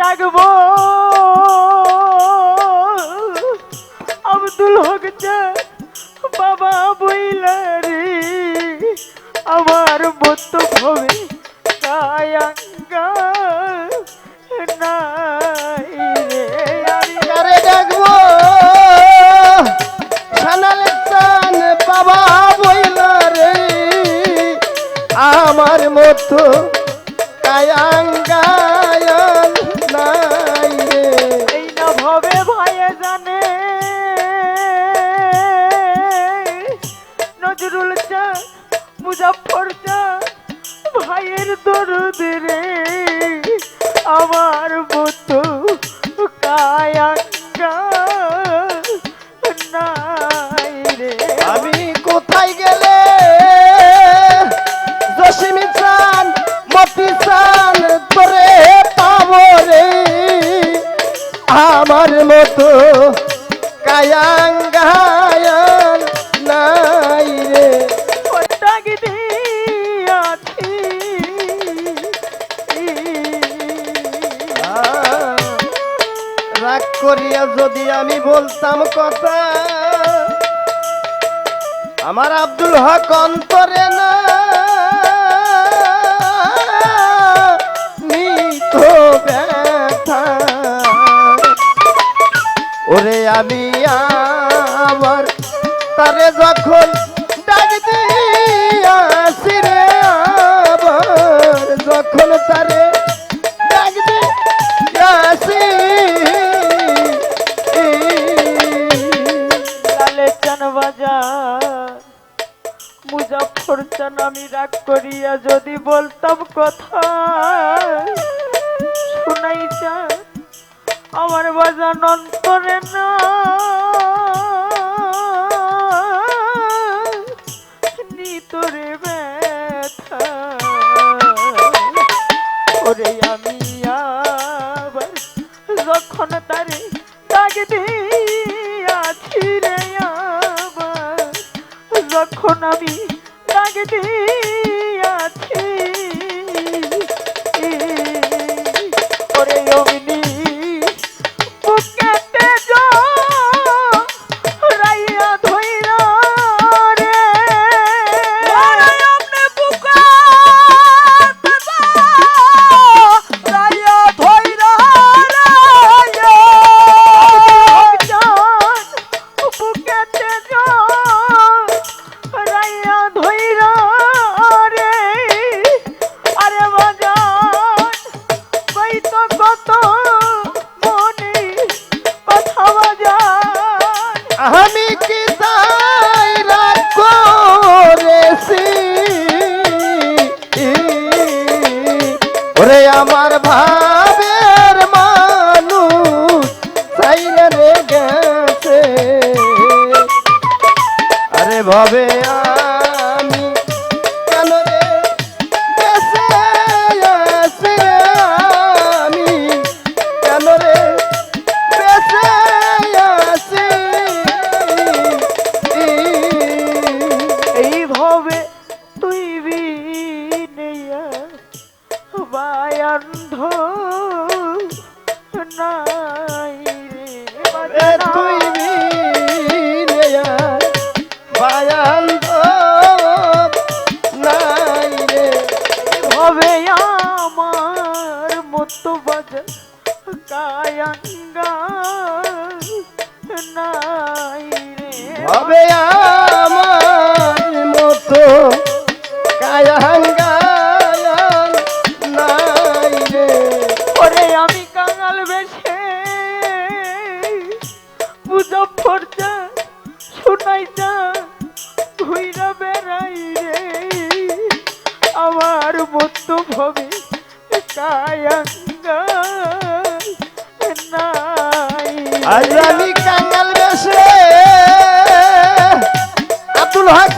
ডাকবো? আব্দুল হক বাবা বইলারি আমার মতো ভবে আমার মতো কায়াঙ্গায়ন নাই এই না ভবে জানে। নজরুল চা মুজাফর চা, ভাইয়ের দরদ রে। আমার মতো মতি চান তোরে পাবো রে। আমার মতো কায়াঙ্গায়ন নাই রে। ডাক দিয়াছি রাগ করিয়া যদি আমি বলতাম কথা আমার আব্দুল হক অন্তরে না যখন ডাক দিয়াছি রে আবার, যখন তারে ডাক দিয়াছি লালে চান বাজার মুজাফর চান আমি রাগ করিয়া যদি বলতাম কথা শুনাই চান আমার বাজান অন্তরে না যখন তারে ডাক দিয়াছি রে আবার যখন আমি ডাক দিয়াছি হবে আমার মতো। কায়াঙ্গায়ন নাই রে। ওরে আমি কাঙাল বেশে। মুজফর আব্দুল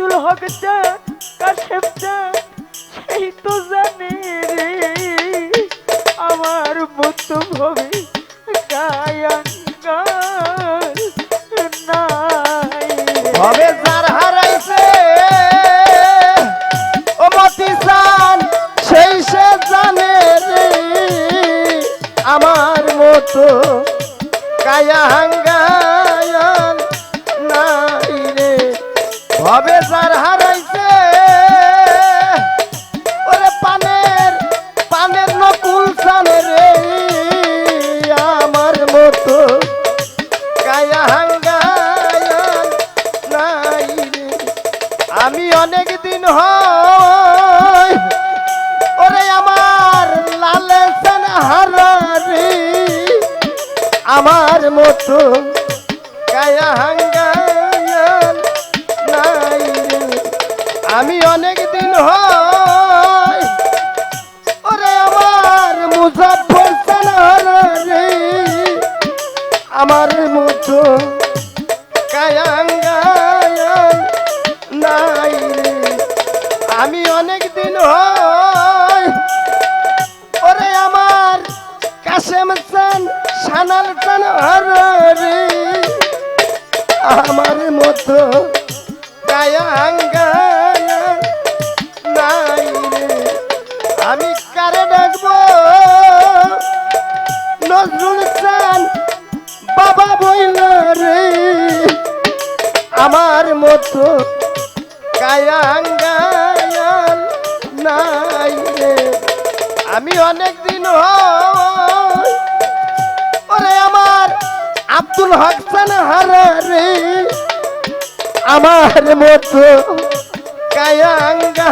আব্দুল হক কত কারে ডাকবো নজরুল খান বাবা বইল রে। আমার মতো গায়াঙ্গায়াল নাই রে। আমি অনেক দিন ওরে আমার আব্দুল হকসান হারা রে। আমার মতো গায়াঙ্গা